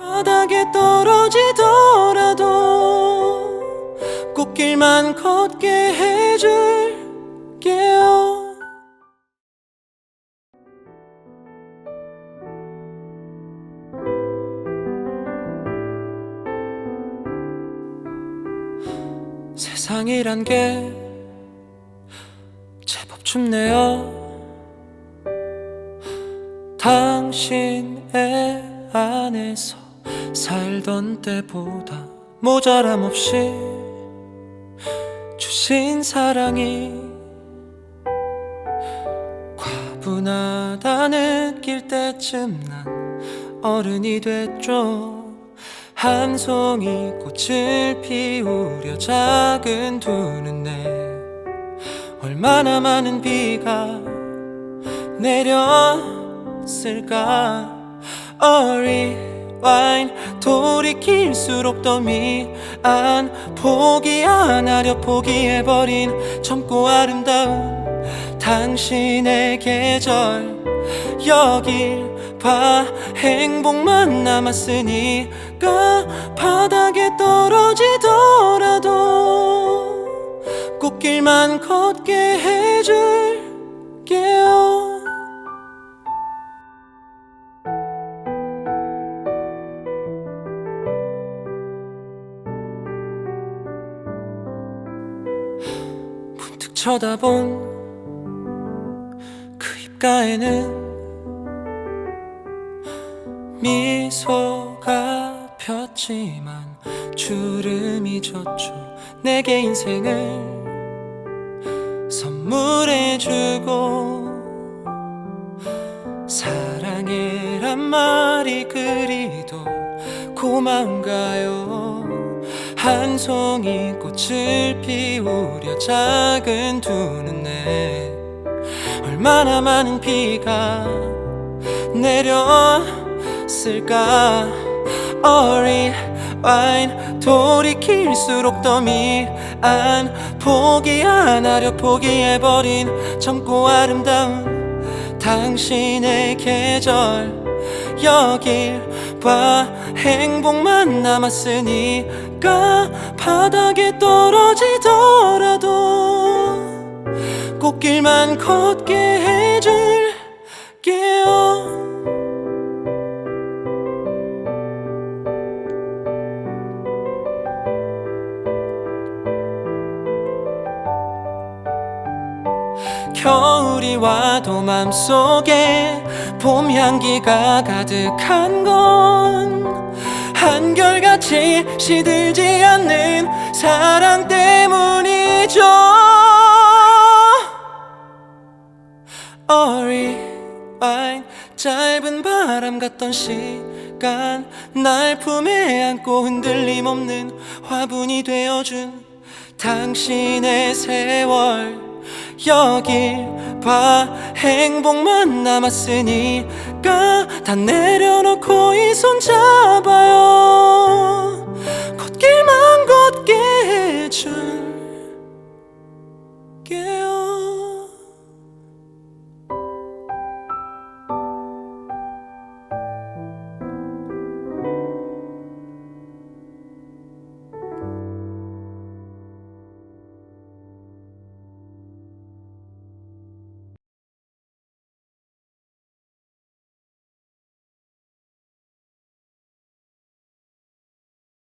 바닥에 떨어지더라도 꽃길만 걷게 해줄게요. 세상이란 게 제법 춥네요. 당신의 안에서 살던 때보다 모자람 없이 주신 사랑이 과분하다 느낄 때쯤 난 어른이 됐죠. 한 송이 꽃을 피우려 작은 두 눈에 얼마나 많은 비가 내렸을까? 어리 와인 돌이킬수록 더 미안. 포기 안 하려 포기해버린 젊고 아름다운 당신의 계절. 여길 봐 행복만 남았으니까 바닥에 떨어지더라도 꽃길만 걷게 해줄게요 쳐다본 그 입가에는 미소가 폈지만 주름이 졌죠. 내게 인생을 선물해주고 사랑해란 말이 그리도 고마운가요 한 송이 꽃을 피우려 작은 두 눈에 얼마나 많은 비가 내렸을까? 어린 와인 돌이킬수록 더 미안 포기 안 하려 포기해버린 젊고 아름다운 당신의 계절 여길 봐. 행복만 남았으니까 바닥에 떨어지더라도 꽃길만 걷게 해줄게요 겨울이 와도 맘속에 봄 향기가 가득한 건 한결같이 시들지 않는 사랑 때문이죠. 어리와인 짧은 바람 같던 시간 날 품에 안고 흔들림 없는 화분이 되어준 당신의 세월 여길 봐. 행복만 남았으니까 다 내려놓고 이 손 잡아요.